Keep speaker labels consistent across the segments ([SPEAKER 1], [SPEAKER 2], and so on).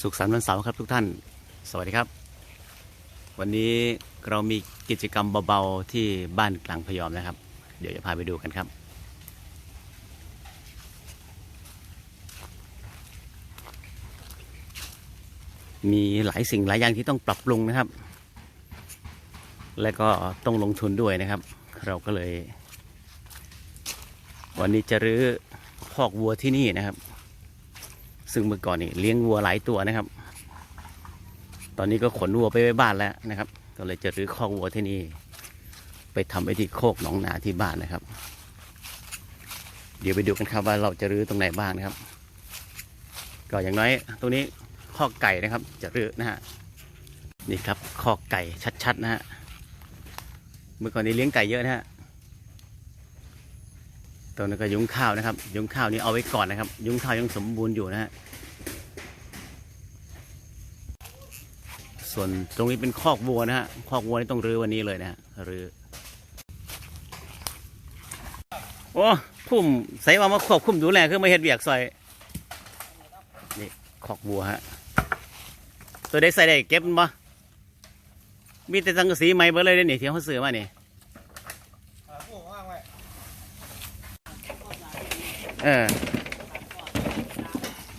[SPEAKER 1] สุขสันต์วันเสาร์ครับทุกท่าน สวัสดีครับ วันนี้เรามีกิจกรรมเบาๆที่บ้านกลางพยอมนะครับ เดี๋ยวจะพาไปดูกันครับ มีหลายสิ่งหลายอย่างที่ต้องปรับปรุงนะครับ และก็ต้องลงทุนด้วยนะครับ เราก็เลย วันนี้จะรื้อคอกวัวที่นี่นะครับ ซึ่งเมื่อก่อนนี่เลี้ยงวัวหลายตัวนะครับ ตอนนี้ก็ขนวัวไปไว้บ้านแล้วนะครับ ก็เลยจะรื้อคอกวัวที่นี่ ไปทำไอ้ที่โคกหนองนาที่บ้านนะครับ เดี๋ยวไปดูกันครับว่าเราจะรื้อตรงไหนบ้างนะครับ ก็อย่างน้อยตรงนี้คอกไก่นะครับ จะรื้อนะฮะนี่ครับคอกไก่ชัดๆนะฮะเมื่อก่อนนี้เลี้ยงไก่เยอะนะฮะ ตัวนี้ก็ยุ้งข้าวนะครับ ยุ้งข้าวนี้เอาไว้ก่อนนะครับ ยุ้งข้าวยังสมบูรณ์อยู่นะฮะส่วนตรงนี้เป็นคอกวัวนะฮะคอกวัวนี่ต้องรื้อวันนี้เลยนะฮะรื้อโอ้พุ่มใส่ว่ามาควบคุมดูแลคือไมาเฮ็ดเบียกซอยนี่คอกวัวฮะตัวได้ใส่ได้เก็บมันบ่มีแต่สังกะสีใหม่เบิดเลยเด้นี่ที่เขาซื้อมาเนี่
[SPEAKER 2] พวกว่างไว้
[SPEAKER 1] เออ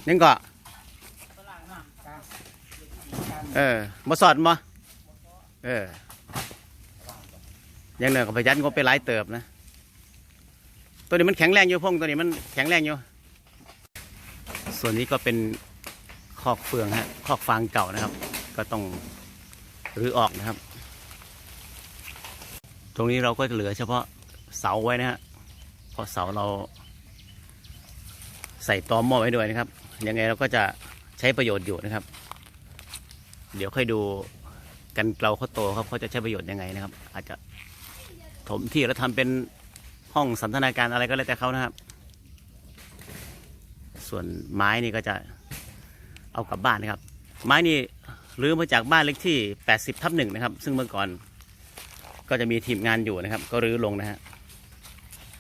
[SPEAKER 1] ยังก็เออมาสอดมาเออยังเหนือกับพยันก็ไปหลายเติบนะตัวนี้มันแข็งแรงอยู่พงตัวนี้มันแข็งแรงอยู่ ส่วนนี้ก็เป็นคอกเฟืองฮะคอกฟางเก่านะครับ ก็ต้องรื้อออกนะครับ ตรงนี้เราก็เหลือเฉพาะเสาไว้นะฮะเพราะเสาเรา ใส่ตอหม้อไว้ด้วยนะครับ ยังไงเราก็จะใช้ประโยชน์อยู่นะครับ เดี๋ยวค่อยดูกันเกลาเขาโตครับเขาจะใช้ประโยชน์ยังไงนะครับ อาจจะถมที่แล้วทำเป็นห้องสันทนาการอะไรก็แล้วแต่เขานะครับ ส่วนไม้นี่ก็จะเอากลับบ้านนะครับ ไม้นี่รื้อมาจากบ้านเล็กที่ 80 ทับหนึ่งนะครับ ซึ่งเมื่อก่อนก็จะมีทีมงานอยู่นะครับ ก็รื้อลงนะฮะ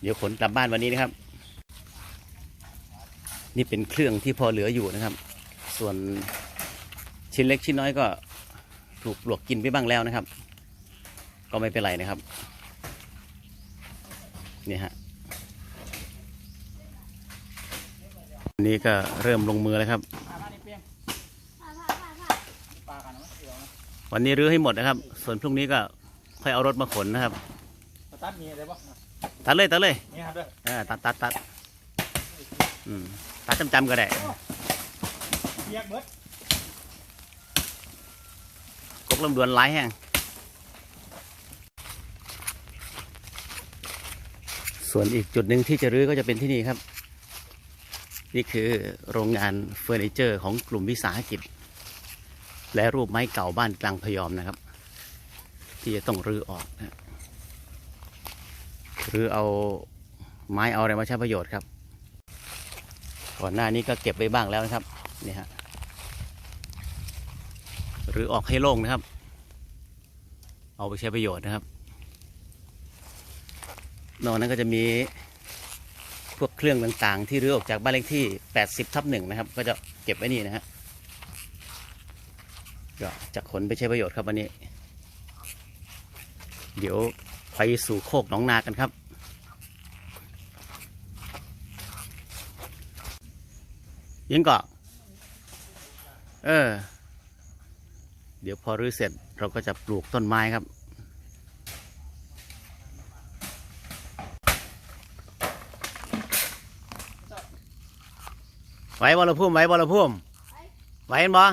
[SPEAKER 1] เดี๋ยวขนกลับบ้านวันนี้นะครับ นี่เป็นเครื่องที่พอเหลืออยู่นะครับ ส่วนชิ้นเล็กชิ้นน้อยก็ถูกปลวกกินไปบ้างแล้วนะครับ ก็ไม่เป็นไรนะครับนี่ฮะวันนี้ก็เริ่มลงมือแล้วครับ
[SPEAKER 2] ปลาบ้านนี่เปียงปลากันนะเดี๋ยวนะ
[SPEAKER 1] วันนี้รื้อให้หมดนะครับ ส่วนพรุ่งนี้ก็ค่อยเอารถมาขนนะครับ
[SPEAKER 2] มาตัดมีอะไรบ้าง
[SPEAKER 1] ตัดเลยตัดเลย
[SPEAKER 2] นี่ครับเด้อ
[SPEAKER 1] เออตัดตัดตัดอืมตัด จำๆก็ได้
[SPEAKER 2] เปียกเบิด
[SPEAKER 1] กกลำดวนหลายแห้งส่วนอีกจุดหนึ่งที่จะรื้อก็จะเป็นที่นี่ครับ นี่คือโรงงานเฟอร์นิเจอร์ของกลุ่มวิสาหกิจ และรูปไม้เก่าบ้านกลางพยอมนะครับ ที่จะต้องรื้อออกนะรื้อเอาไม้เอาอะไรมาใช้ประโยชน์ครับ ก่อนหน้านี้ก็เก็บไว้บ้างแล้วนะครับนี่ฮะหรือออกให้โล่งนะครับ เอาไปใช้ประโยชน์นะครับ นอกนั้นก็จะมีพวกเครื่องต่างๆ ที่รื้อออกจากบ้านเลขที่ 80ทับหนึ่งนะครับ ก็จะเก็บไว้นี่นะฮะก็จะขนไปใช้ประโยชน์ครับวันนี้ เดี๋ยวไปสู่โคกหนองนากันครับ ยิงเกาะเออ เดี๋ยวพอรื้อเสร็จเราก็จะปลูกต้นไม้ครับ ไหวบอลพุ่มไหวบอลพุ่มไหวเห็นบ่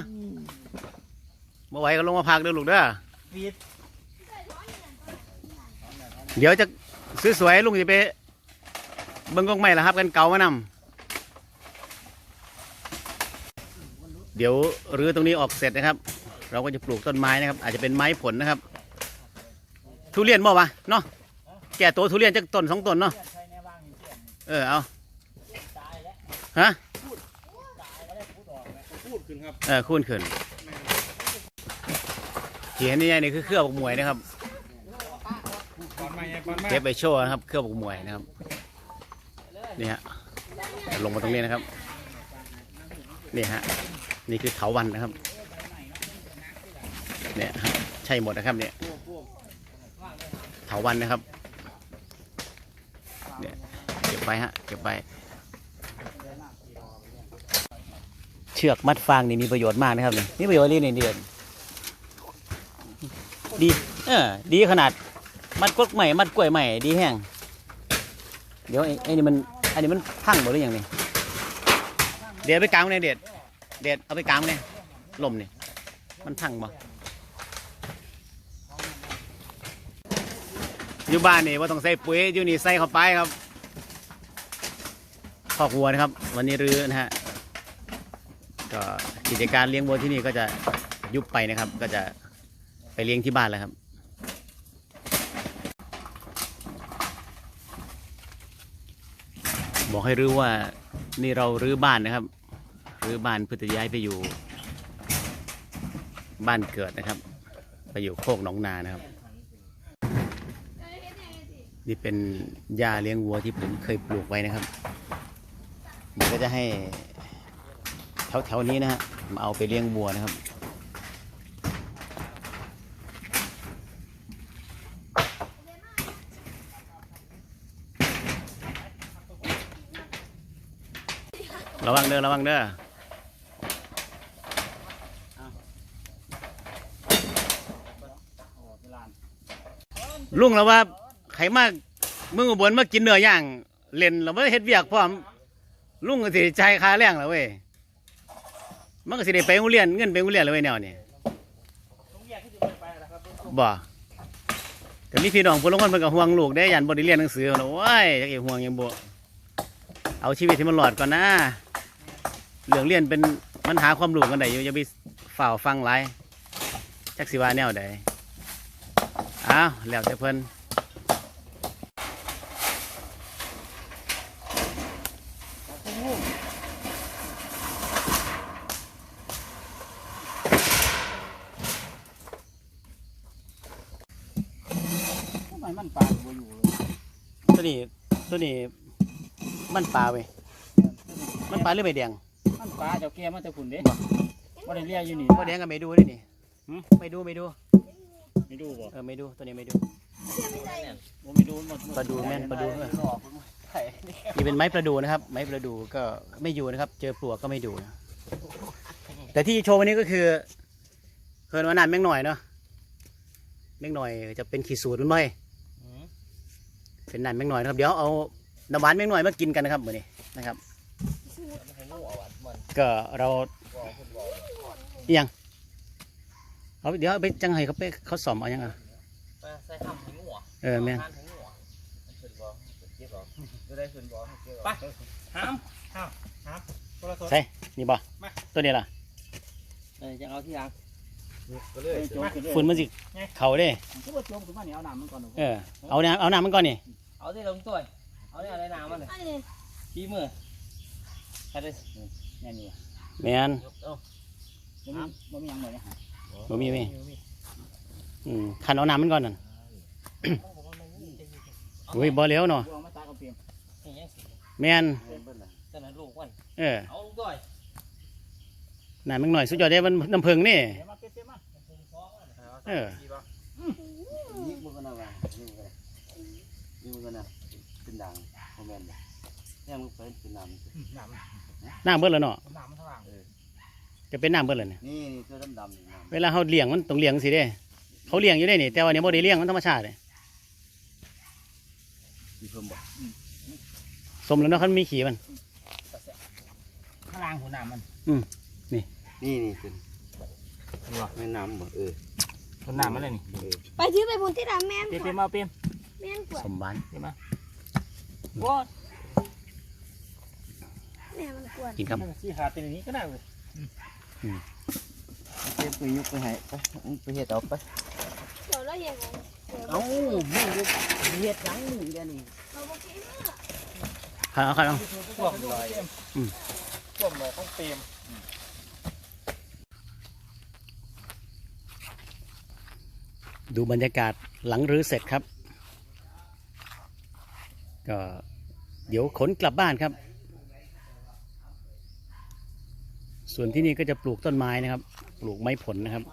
[SPEAKER 1] บ่ไหวก็ลงมาพักเด้อลูกเด้อเดี๋ยวจะสวยๆลุงจะไปเบิ่งกงไม้ละครับ กันเก่ามานำ เดี๋ยวรื้อตรงนี้ออกเสร็จนะครับ เราก็จะปลูกต้นไม้นะครับ อาจจะเป็นไม้ผลนะครับ ทุเรียนบ่วะเนาะแก่ตัวทุเรียนจากต้นสองต้นเนาะ
[SPEAKER 2] ใช้แน่ว่างนี่เปียง
[SPEAKER 1] เออเอา
[SPEAKER 2] ตายแล้ว
[SPEAKER 1] ฮะ
[SPEAKER 2] ตายก็ได้พูดออกไหมพูดขึ้นครับ
[SPEAKER 1] เออคุ้นขึ้นที่เห็นนี่นี่คือเครือบกมวยนะครับ
[SPEAKER 2] ก่อนมาไงก่อนมา
[SPEAKER 1] เก็บไปโชว์นะครับ เครือบกมวยนะครับนี่ฮะเดี๋ยวลงมาตรงนี้นะครับนี่ฮะ นี่คือเถาวันนะครับ เนี่ยใช่หมดนะครับเนี่ยเถาวันนะครับ เนี่ยเก็บไปฮะเก็บไป เชือกมัดฟางนี่มีประโยชน์มากนะครับนี่มีประโยชน์นี่นี่เดือนดีเออดีขนาดมัดกล้วยใหม่มัดกล้วยใหม่ดีแห้งเดี๋ยวไอ้นี่มันอันนี้มันพังหมดหรือยังนี่เดี๋ยวไปกางไว้เนี่ยเด็ด เด็ดเอาไปกางเนี่ยลมเนี่ยมันพังบ่อยู่บ้านนี่ว่าต้องใส่ปุ๋ยอยู่นี่ใส่เข้าไปครับคอกวัวนะครับ วันนี้รื้อนะฮะก็กิจการเลี้ยงวัวที่นี่ก็จะยุบไปนะครับ ก็จะไปเลี้ยงที่บ้านแล้วครับบอกให้รู้ว่านี่เรารื้อบ้านนะครับ รื้อบ้านเพื่อจะย้ายไปอยู่บ้านเกิดนะครับ ไปอยู่โคกหนองนานะครับ นี่เป็นหญ้าเลี้ยงวัวที่ผมเคยปลูกไว้นะครับเดี๋ยวก็จะให้แถวแถวๆนี้นะฮะมาเอาไปเลี้ยงวัวนะครับ ระวังเด้อระวังเด้อ ลุงแล้วว่าไขมากเมึงอุบลมากินเนื้อย่างเล่นแล้วไม่เฮ็ดเวียกพร้อมลุงก็สิใจายค่าแรงแล้วเว้ยมันก็สิได้ไปโรงเรียนเงินไปโรงเรียนแล้วเว้ยแนวนี้บ่ก็มีพี่น้องผู้ลางคนเพิ่นก็ห่วงลูกได้ยันบ่ได้เรียนหนังสือเนาะโอ้ยจักอีห่วงยังบ่เอาชีวิตที่มันรอดก่อนนะเรื่องเรียนเป็นมันหาความรู้กันได้อยู่อย่าไปฝ่าวฟังหลายจักสิว่าแนวใด อ้าวแล้วแต่เพิ่น
[SPEAKER 3] ทำไมมันปลาบัวอยู่เลย
[SPEAKER 1] ตัวนี้ตัวนี้มันปลาเว้ยมันปลาหรือไม่แดง
[SPEAKER 3] มันปลาเจ้าแก่มาแต่ฝุ่นเด้ว่าได้เรียกอยู่นี่
[SPEAKER 1] ไม่แดงก็ไม่ดูด้วยนี่
[SPEAKER 3] หืม
[SPEAKER 1] ไม่ดูไม่ดู
[SPEAKER 3] ไม่ดูบ่
[SPEAKER 1] เออไม่ดูตัวนี้ไม่ดู
[SPEAKER 3] บ่ไม่ดูหมด
[SPEAKER 1] ปลาดูแม่นปลาดูเออ
[SPEAKER 3] หลอกไข่
[SPEAKER 1] นี่เป็นไม้ประดูนะครับ ไม้ประดูก็ไม่อยู่นะครับ เจอปลวกก็ไม่ดูนะแต่ที่โชว์วันนี้ก็คือเพิ่นว่าน้ำแม่งหน่อยเนาะแม่งหน่อยจะเป็นขีดสูตรมันไหมเป็นน้ำแม่งหน่อยนะครับ เดี๋ยวเอาน้ำหวานแม่งหน่อยมากินกันนะครับมื้อนี้นะครับ ก็เราอิหยัง เอาเดี๋ยวเอาไปจังไห้เขาไปเขาสอมเอายังอะ
[SPEAKER 4] ใส่คำถึงหัว
[SPEAKER 1] เออแม่น
[SPEAKER 4] ทานถึงหัวขึ้นบ่เก็บบ่จะได้ขึ้นบ่เก็บ
[SPEAKER 3] ไป
[SPEAKER 4] บ่
[SPEAKER 3] ห้ามห้ามห้ามโทรศัพท์
[SPEAKER 1] ใช่นี่บ่ตัวนี้ล่ะ
[SPEAKER 4] เออจะเอาที่ยัง
[SPEAKER 3] ก็เลยโจมขึ้นเลย
[SPEAKER 1] ฝุ่นมันสิเขาเด้
[SPEAKER 3] คือว่าโจมขึ้นมาเนี่ยเอาน้ำมันก่อนหนู
[SPEAKER 1] เออเอาน้ำเอาน้ำมันก่อนนี่
[SPEAKER 4] เอาที่ลงตัวเอาเนี่ยอะไรน้ำมันเลย
[SPEAKER 2] อันนี้
[SPEAKER 4] ชี้มือใครได้
[SPEAKER 3] แน่นี่ว่ะ
[SPEAKER 1] แม่น
[SPEAKER 4] ยกเอา
[SPEAKER 3] บ่มีบ่มีหยังเลยนะ
[SPEAKER 1] บ่มีมีอืมขันเอาน้ำมันก่อนนั่นอุ้ยบ่เหลี้ยวเนาะ
[SPEAKER 3] เอามาตากเอาเปรียบ
[SPEAKER 4] นี่ยังสิ
[SPEAKER 1] แม่น
[SPEAKER 4] ตอนนั้นลูกมัน
[SPEAKER 1] เออ
[SPEAKER 4] เอาลงตัว
[SPEAKER 1] น้ำมันหน่อยสุดยอดเด้มันน้ำผึ้งนี่
[SPEAKER 3] เดี๋ยวมาเปรียบเปรียบมา
[SPEAKER 1] เออ
[SPEAKER 5] นี่มันก็น่าว่านี่มันก็นี่มันก็น่าเป็นด่างคอมเมนต์เนี่ยมันเป็นเป็นน้ำ
[SPEAKER 3] น้ำ
[SPEAKER 1] น้ำเบิดแล้วเนาะ
[SPEAKER 3] น้ำมันเท่าไหร่
[SPEAKER 1] จะเป็นน้ำเบิดแล้วเนี่ย
[SPEAKER 5] นี่นี่ตัวดำๆนี่น้ำ
[SPEAKER 1] เวลาเขาเลี้ยงมันต้องเลี้ยงสิเด้ เขาเลี้ยงอยู่ได้นี่แต่ว่าเนี่ยบ่ได้เลี้ยงมันธรรมชาติเลย
[SPEAKER 5] มีเพิ่มบอก
[SPEAKER 1] สมแล้วเนาะคันมีขี้มัน
[SPEAKER 3] ข้างล่างหัวน้ำมัน
[SPEAKER 5] นี่นี่เป็นแม่น้ำบ่เออ
[SPEAKER 3] หัวน้ำมันเลยนี่
[SPEAKER 5] เออ
[SPEAKER 2] ไปถือไปบนที่ดำแม่น
[SPEAKER 3] เปรียบ
[SPEAKER 2] ก
[SPEAKER 3] เปรี
[SPEAKER 2] ว่าย
[SPEAKER 3] บมาเปรียบ
[SPEAKER 2] แม่นกว่า
[SPEAKER 1] สมบ้าน
[SPEAKER 3] เปรียบมา
[SPEAKER 4] ว้า
[SPEAKER 2] แม่มันกวน
[SPEAKER 1] กินครับ
[SPEAKER 3] สี่ขาดเป็นอย่างนี้ก็ได้เลย
[SPEAKER 5] เก็บไปยุกไปให้ไปไปเฮ็ดเอาไป
[SPEAKER 2] เดี๋ยวเราเห็นไงเดี๋ยว
[SPEAKER 5] เอ้ามึงเฮ็ดหยังนี่แกนี่
[SPEAKER 2] เราบอกกินเมื่อ
[SPEAKER 1] เอาเอาเอา
[SPEAKER 3] พวกลอยพวกลอยต้องเปรียบ
[SPEAKER 1] ดูบรรยากาศหลังรื้อเสร็จครับ ก็เดี๋ยวขนกลับบ้านครับ ส่วนที่นี่ก็จะปลูกต้นไม้นะครับ ปลูกไม้ผลนะครับ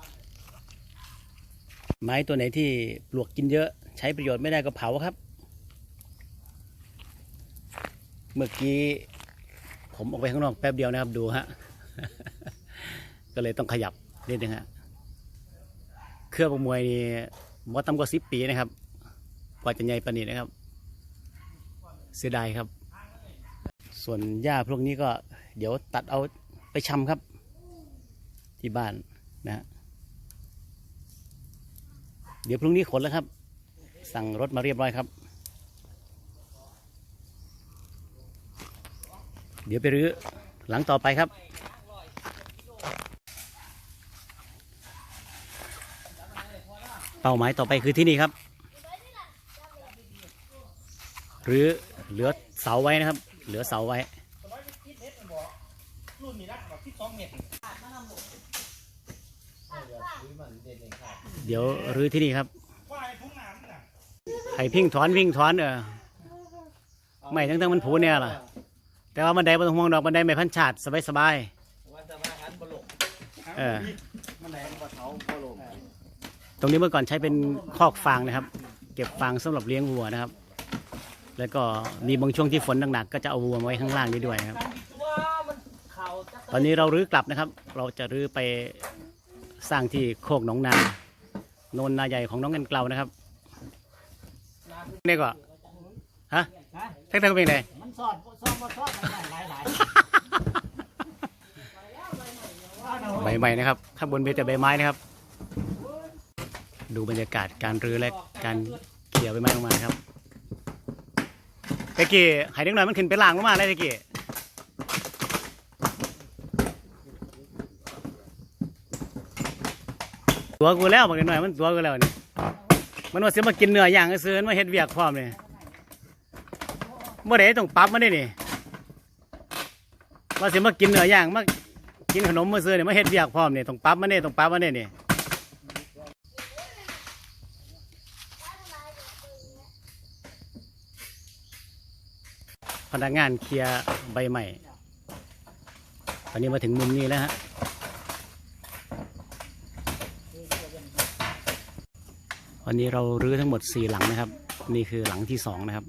[SPEAKER 1] ไม้ตัวไหนที่ปลวกกินเยอะ ใช้ประโยชน์ไม่ได้ก็เผาครับ เมื่อกี้ผมออกไปข้างนอกแป๊บเดียวนะครับดูฮะก็เลยต้องขยับนิดนึงฮะเครื่องประมวยนี่มอต่ำกว่าสิบปีนะครับ กว่าจะใหญ่ปานนี้นะครับ เสียดายครับ ส่วนหญ้าพวกนี้ก็เดี๋ยวตัดเอาไปชำครับ ที่บ้านนะฮะเดี๋ยวพรุ่งนี้ขนแล้วครับ สั่งรถมาเรียบร้อยครับ เดี๋ยวไปรื้อหลังต่อไปครับ เป้าหมายต่อไปคือที่นี่ครับหรือเหลือเสาไว้นะครับ เหลือเสาไว้
[SPEAKER 3] เมตร
[SPEAKER 1] เดี๋ยวรื้อที่นี่ครับ
[SPEAKER 3] ว่าไอ้ทุ่งน้ำน่ะ
[SPEAKER 1] ให้พิงถอนวิ่งถอนเออไม่ทั้งทั้งๆมันผูเนี่ยล่ะ แต่ว่าบันไดบนห่วงดอกบันไดไม่พันฉาดสบายสบาย
[SPEAKER 5] วันจะมาหันบลก
[SPEAKER 1] ๆเออ
[SPEAKER 5] มันไหนมันก็เท้าบลก
[SPEAKER 1] ตรงนี้เมื่อก่อนใช้เป็นคอกฟางนะครับ เก็บฟางสำหรับเลี้ยงวัวนะครับ แล้วก็มีบางช่วงที่ฝนหนักๆก็จะเอาวัวมาไว้ข้างล่างนี้ด้วยนะครับ
[SPEAKER 5] ว่ามันเข่าจัก
[SPEAKER 1] ตอนนี้เรารื้อกลับนะครับ เราจะรื้อไป สร้างที่โคกหนองนาโนนนาใหญ่ของน้องเงินเกลานะครับนี่ก็ฮะแท็กเตอร์เป็นไง
[SPEAKER 3] มันสอดสอดบ่สอดหลายหลาย
[SPEAKER 1] ใบใหม่นะครับ ข้างบนเป็นแต่ใบไม้นะครับ ดูบรรยากาศการรื้อและการเขี่ยใบไม้ลงมาครับตะกี้หายเด็กหน่อยมันขึ้นไปล่างลงมาเลยตะกี้ ตัวกูแล้วบอกเด็กหน่อยมันตัวกูแล้วนี่มันว่าเสียมากินเนื้อย่างซื้อมาเฮ็ดเวียกพร้อมเลยเมื่อไหร่ต้องปรั๊บมาได้นี่ว่าเสียมากินเนื้อย่างมากินขนมมาซื้อเนี่ยมาเฮ็ดเวียกพร้อมเนี่ยต้องปรั๊บมาเนี่ยต้องปรั๊บมาเนี่ยนี่พนักงานเคลียร์ใบใหม่ตอนนี้มาถึงมุมนี้แล้วฮะ วันนี้เรารื้อทั้งหมดสี่หลังนะครับ นี่คือหลังที่สองนะครับ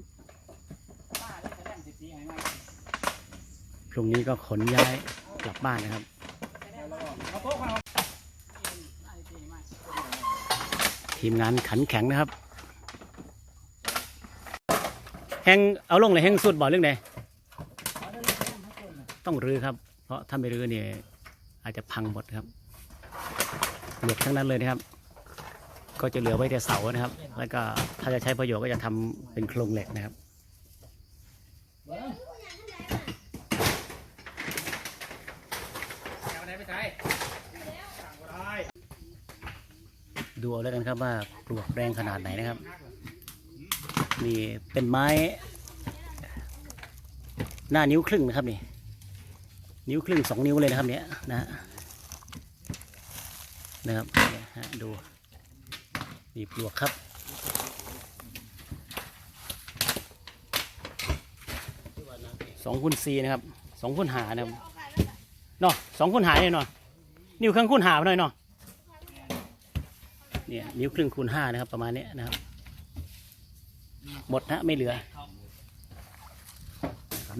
[SPEAKER 1] พรุ่งนี้ก็ขนย้ายกลับบ้านนะครับทีมงานขันแข็งนะครับ แหงเอาลงเลยแหงสุดบ่อเรื่องไหนต้องรื้อครับ เพราะถ้าไม่รื้อเนี่ยอาจจะพังหมดครับเหล็กทั้งนั้นเลยนะครับ ก็จะเหลือไว้แต่เสานะครับ แล้วก็ถ้าจะใช้ประโยชน์ก็จะทำเป็นโครงเหล็กนะครับ
[SPEAKER 3] ดู
[SPEAKER 1] เอาแล้วกันครับว่าปลวกแรงขนาดไหนนะครับนี่เป็นไม้ หน้านิ้วครึ่งนะครับนี่ นิ้วครึ่งสองนิ้วเลยนะครับเนี่ยนะนะครับเนี่ยฮะดูนี่ปลวกครับสองคูณสี่นะครับสองคูณหานะครับเนาะสองคูณหาเลยเนาะนิ้วครึ่งคูณหาหน่อยเนาะเนี่ยนิ้วครึ่งคูณห้านะครับ ประมาณนี้นะครับ หมดนะไม่เหลือ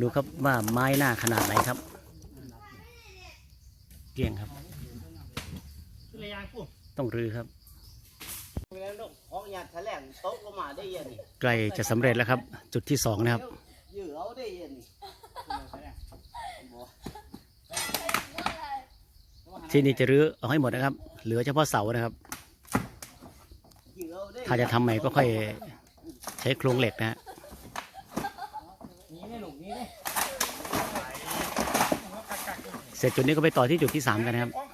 [SPEAKER 1] ดูครับว่าไม้หน้าขนาดไหนครับเกลี้ยงครั
[SPEAKER 3] บ
[SPEAKER 1] ต้องรื้อครับ
[SPEAKER 5] ของหยาดแถลงโต๊ะก็มาได้เย็นนี่
[SPEAKER 1] ใกล้จะสำเร็จแล้วครับ จุดที่สองนะครับ
[SPEAKER 5] ยื้อเอาได้เย็นนี่
[SPEAKER 1] ที่นี่จะรื้อเอาให้หมดนะครับ เหลือเฉพาะเสานะครับ
[SPEAKER 5] ยื้อเอาได้
[SPEAKER 1] ถ้าจะทำใหม่ก็ค่อยใช้โครงเหล็กนะฮะ
[SPEAKER 3] นี่ไม่หลุกนี่เลย
[SPEAKER 1] เสร็จจุดนี้ก็ไปต่อที่จุดที่สามกันนะครับ
[SPEAKER 3] อ้อ